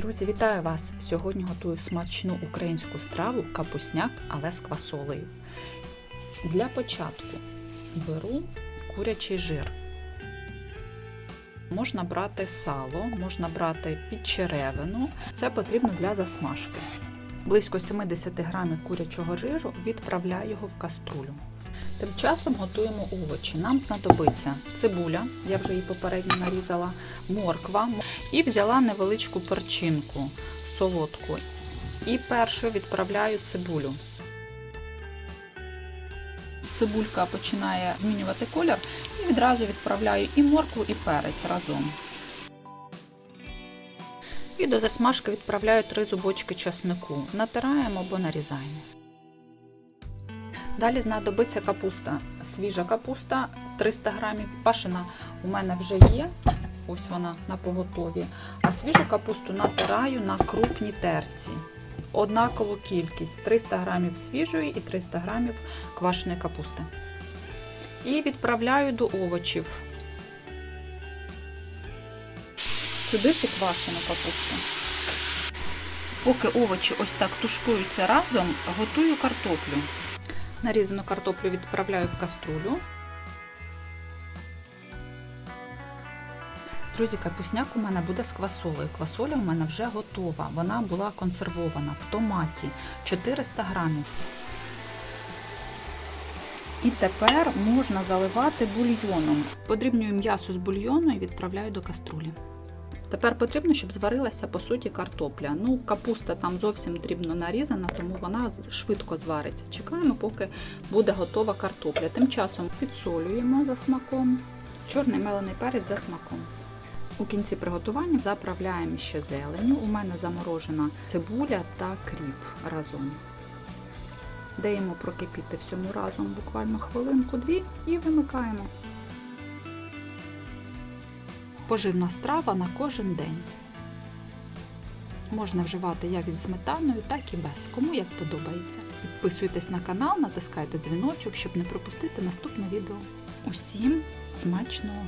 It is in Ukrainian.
Друзі, вітаю вас! Сьогодні готую смачну українську страву капусняк, але з квасолею. Для початку беру курячий жир. Можна брати сало, можна брати підчеревину. Це потрібно для засмажки. Близько 70 грамів курячого жиру відправляю його в каструлю. Тим часом готуємо овочі. Нам знадобиться цибуля, я вже її попередньо нарізала, морква і взяла невеличку перчинку солодку. І першою відправляю цибулю. Цибулька починає змінювати колір і відразу відправляю і моркву, і перець разом. І до засмажки відправляю 3 зубочки часнику. Натираємо або нарізаємо. Далі знадобиться капуста. Свіжа капуста 300 грамів. Пашина у мене вже є. Ось вона на поготові. А свіжу капусту натираю на крупній терці. Однакову кількість 300 грамів свіжої і 300 грамів квашеної капусти. І відправляю до овочів. Сюди і квашену капусту. Поки овочі ось так тушкуються разом, готую картоплю. Нарізану картоплю відправляю в каструлю. Друзі, капусняк у мене буде з квасолею. Квасоля у мене вже готова. Вона була консервована в томаті 400 грамів. І тепер можна заливати бульйоном. Подрібнюю м'ясо з бульйону і відправляю до каструлі. Тепер потрібно, щоб зварилася по суті картопля. Ну, капуста там зовсім дрібно нарізана, тому вона швидко звариться. Чекаємо, поки буде готова картопля. Тим часом підсолюємо за смаком, чорний мелений перець за смаком. У кінці приготування заправляємо ще зеленю. У мене заморожена цибуля та кріп разом. Даємо прокипіти всьому разом буквально хвилинку-дві і вимикаємо. Поживна страва на кожен день. Можна вживати як зі сметаною, так і без, кому як подобається. Підписуйтесь на канал, натискайте дзвіночок, щоб не пропустити наступне відео. Усім смачного!